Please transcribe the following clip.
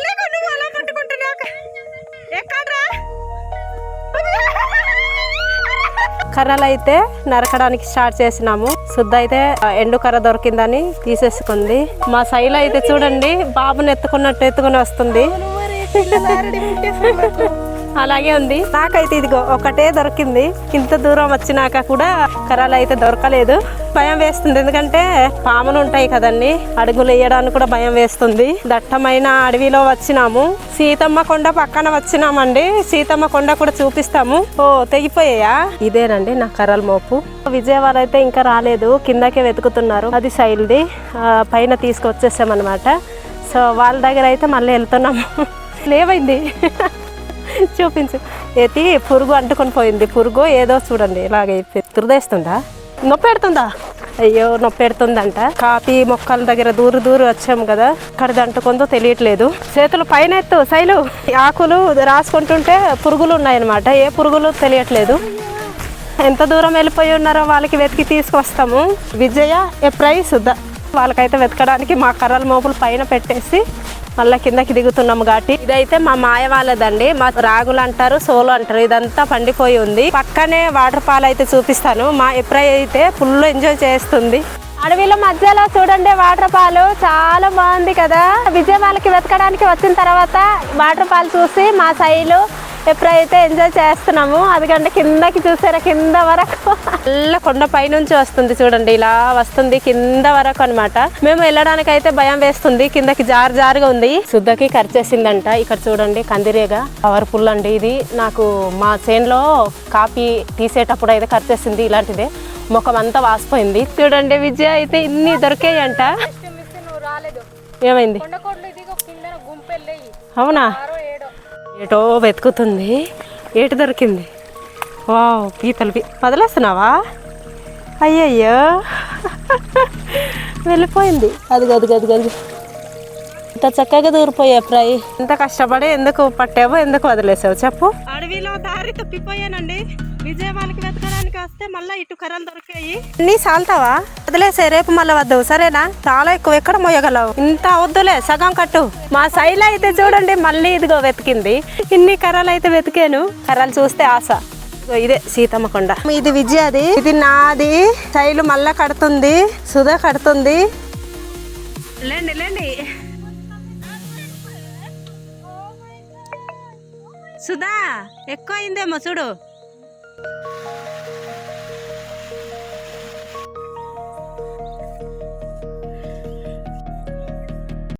లేకు నువ్వు అలా పట్టుకుంటున్నాక. ఎక్కడ్రా? కర్రలు అయితే నరకడానికి స్టార్ట్ చేసినాము. శుద్ధ అయితే ఎండు కర్ర దొరికిందని తీసేసుకుంది. మా శైలి అయితే చూడండి బాబుని ఎత్తుకున్నట్టు ఎత్తుకుని వస్తుంది. అలాగే ఉంది. నాకైతే ఇదిగో ఒకటే దొరికింది. ఇంత దూరం వచ్చినాక కూడా కర్రలు అయితే దొరకలేదు. భయం వేస్తుంది. ఎందుకంటే పాములు ఉంటాయి కదండి. అడుగులు వేయడానికి కూడా భయం వేస్తుంది. దట్టమైన అడవిలో వచ్చినాము. సీతమ్మ కొండ పక్కన వచ్చినామండి. సీతమ్మ కొండ కూడా చూపిస్తాము. ఓ తెగిపోయాయా? ఇదేనండి నా కర్రల మోపు. విజయవాడ అయితే ఇంకా రాలేదు. కిందకే వెతుకుతున్నారు. అది సైల్ది పైన తీసుకొచ్చేసామన్నమాట. సో వాళ్ళ దగ్గర అయితే మళ్ళీ వెళ్తున్నాము. లేవైంది. చూపించు ఎత్తి పురుగు అంటుకొని పోయింది. పురుగు ఏదో చూడండి ఇలాగే తురదేస్తుందా? నొప్పి పెడుతుందా అయ్యో నొప్పి పెడుతుందంట కాపీ మొక్కల దగ్గర దూరు దూరు వచ్చాము కదా. ఇక్కడ అంటుకుందో తెలియట్లేదు. చేతులు పైన ఎత్తు శైలు. ఆకులు రాసుకుంటుంటే పురుగులు ఉన్నాయన్నమాట. ఏ పురుగులు తెలియట్లేదు. ఎంత దూరం వెళ్ళిపోయి ఉన్నారో వాళ్ళకి వెతికి తీసుకొస్తాము. విజయ ఏ ప్రైస్? వాళ్ళకైతే వెతకడానికి మా కర్రల మోపులు పైన పెట్టేసి మళ్ళీ కిందకి దిగుతున్నాము కాబట్టి. ఇదైతే మా మాయ వాళ్ళదండి. మా రాగులు అంటారు సోలు అంటారు. ఇదంతా పండిపోయి ఉంది. పక్కనే వాటర్ ఫాల్ అయితే చూపిస్తాను. మా ఎప్రై అయితే ఫుల్ ఎంజాయ్ చేస్తుంది. అడవిలో మధ్యలో చూడండి వాటర్ ఫాల్. చాలా బాగుంది కదా. విజయవాడకి వెతకడానికి వచ్చిన తర్వాత వాటర్ ఫాల్ చూసి మా శైలు ఎప్పుడైతే ఎంజాయ్ చేస్తున్నాము అదికంటే కిందకి చూసారా? కింద వరకు. నల్ల కొండ పైనుంచి వస్తుంది చూడండి ఇలా వస్తుంది కింద వరకు అన్నమాట. మేము వెళ్ళడానికి అయితే భయం వేస్తుంది కిందకి జారు జారుగా ఉంది. శుద్ధకి ఖర్చేసిందంట ఇక్కడ చూడండి కందిరేగా. పవర్ఫుల్ అండి ఇది. నాకు మా చేనులో కాపీ తీసేటప్పుడు అయితే ఖర్చేసింది ఇలాంటిదే. ముఖం అంతా వాసిపోయింది. చూడండి విజయ అయితే ఇన్ని దొరికాయంట. ఏమైంది? అవునా? ఏటో వెతుకుతుంది. ఏటు దొరికింది? వావ్ పీతలు పీ వదిలేస్తున్నావా? అయ్యయ్యో. వెళ్ళిపోయింది. అది గది అది అది ఇంత చక్కగా దూరిపోయా ఫ్రై ఇంత కష్టపడి ఎందుకు పట్టావో ఎందుకు వదిలేసావు? చెప్పు. అడవిలో దారి తప్పిపోయానండి. విజయవాడకి వెతకడానికి వస్తే మళ్ళీ ఇటు కర్రలు దొరికాయి. నీ సాల్తావా? వదిలేసే రేపు మళ్ళీ వద్దావు సరేనా? చాలా ఎక్కువ ఎక్కడ మోయగలవు? ఇంత వద్దులే సగం కట్టు. మా శైలి అయితే చూడండి మళ్ళీ ఇదిగో వెతికింది. ఇన్ని కర్రలు అయితే వెతికాను. కర్రలు చూస్తే ఆశ. ఇదే సీతమ్మ కొండ. ఇది విజయది ఇది నాది. శైలు మళ్ళా కడుతుంది. సుధా కడుతుంది. లేండి లేండి. సుధా ఎక్కువ అయిందేమో చూడు.